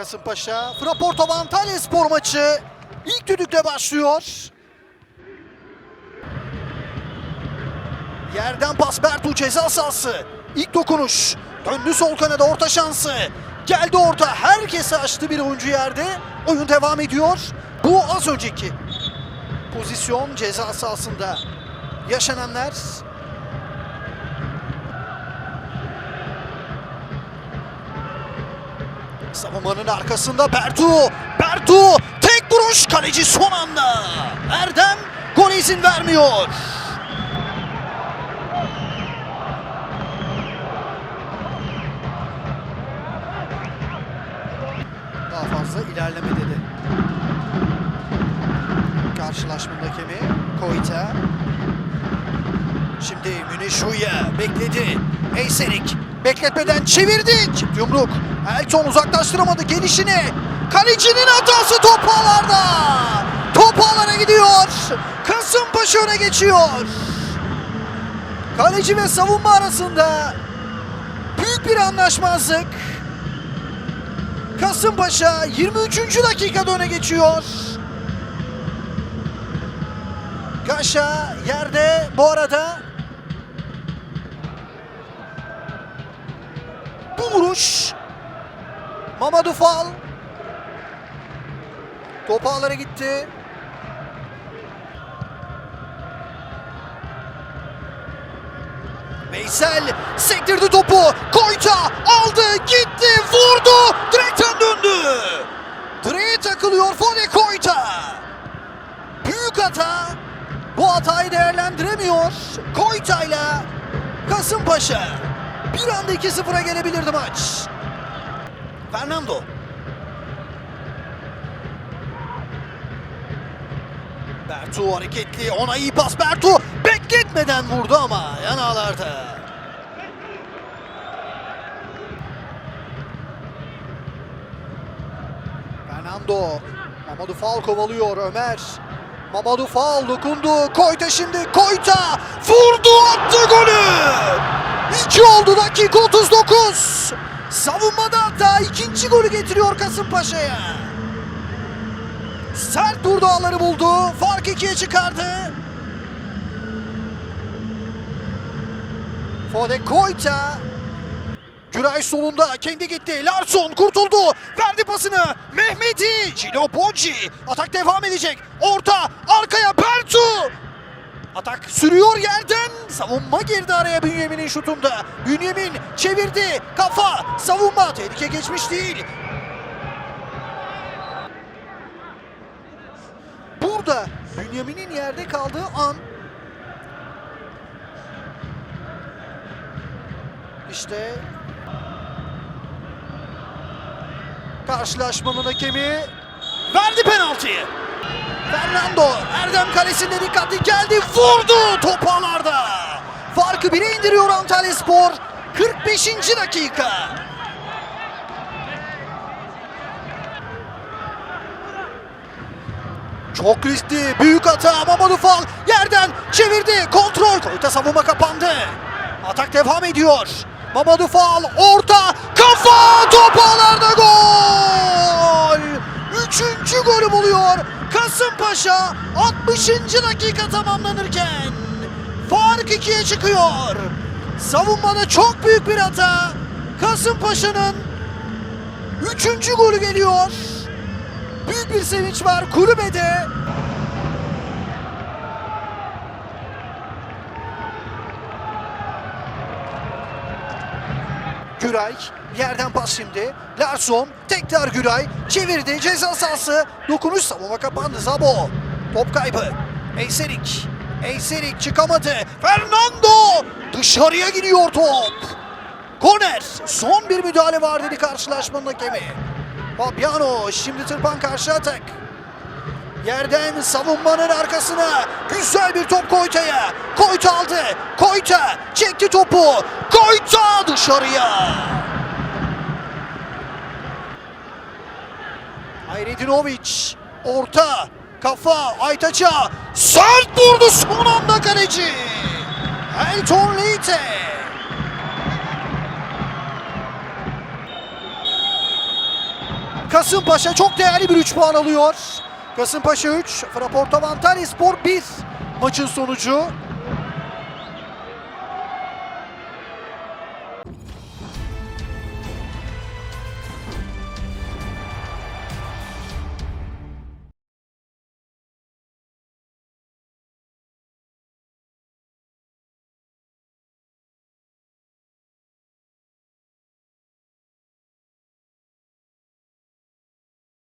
Kasımpaşa. Fraporto Antalya spor maçı ilk düdükle başlıyor. Yerden pas Bertu ceza sahası. İlk dokunuş. Döndü sol kanada orta şansı. Geldi orta. Herkese açtı bir oyuncu yerde. Oyun devam ediyor. Bu az önceki pozisyon ceza sahasında yaşananlar. Savunmanın arkasında Bertu. Bertu tek vuruş kaleci son anda. Erdem gol izin vermiyor. Daha fazla ilerleme dedi. Karşılaşmanın hakemi Koita. Şimdi Müneş Uya bekledi. Eyserik bekletmeden çevirdi. Çift yumruk. Elton uzaklaştıramadı gelişini. Kalecinin hatası top ağlarda. Gidiyor. Kasımpaşa öne geçiyor. Kaleci ve savunma arasında büyük bir anlaşmazlık. Kasımpaşa 23. dakikada öne geçiyor. Gaşa yerde bu arada. Vuruş. Mamadou Fall. Top ağlara gitti. Veysel sektirdi topu. Koyta aldı gitti vurdu. Direkten döndü. Direğe takılıyor Fode Koyta. Büyük hata. Bu hatayı değerlendiremiyor. Koyta'yla Kasımpaşa. Bir anda 2-0'a gelebilirdi maç. Fernando. Bertu hareketli. Ona iyi pas Bertu. Bekletmeden vurdu ama yanağlarda. Fernando. Mamadou Fall kovalıyor Ömer. Mamadou Fall dokundu. Koyta şimdi. Koyta. Vurdu attı golü. 2 oldu dakika 39. Savunmada hatta ikinci golü getiriyor Kasımpaşa'ya. Sert vurdu ağları buldu. Fark ikiye çıkardı. Fode Koyta. Güray solunda kendi gitti. Larson kurtuldu. Verdi pasını. Mehmet'i. Cino Bonci. Atak devam edecek. Orta. Arkaya Bertu. Atak sürüyor yerden. Savunma girdi araya Bünyamin'in şutunda. Bünyamin çevirdi. Kafa. Savunma. Tehlike geçmiş değil. Burada Bünyamin'in yerde kaldığı an İşte karşılaşmanın hakemi verdi penaltıyı. Fernando Erdem kalesinde dikkatli geldi vurdu top ağlarda. Farkı bire indiriyor Antalya Spor. 45. dakika. Çok riskli, büyük hata. Mamadou Fall yerden çevirdi. Kontrol. Koyta savunma kapandı. Atak devam ediyor. Mamadou Fall orta kafa top ağlarda gol. Golü buluyor. Kasımpaşa 60. dakika tamamlanırken fark ikiye çıkıyor. Savunmada çok büyük bir hata. Kasımpaşa'nın üçüncü golü geliyor. Büyük bir sevinç var kulübede. Güray yerden pas şimdi. Larson tekrar Güray çevirdi ceza sahası. Dokunuş savunma kapandı Zabo. Top kaybı. Eyserik. Eyserik çıkamadı. Fernando dışarıya gidiyor top. Korner. Son bir müdahale var dedi karşılaşmanın hakemi. Fabiano şimdi tırpan karşı atak. Yerden savunmanın arkasına güzel bir top Koyta'ya. Koyta aldı. Koyta çekti topu. Koyta dışarıya. Hayredinovic orta kafa Aytaç'a sert vurdu son anda kaleci. Elton Leite. Kasımpaşa çok değerli bir 3 puan alıyor. Kasımpaşa 3, Fraporto Antalya Spor 1 maçın sonucu.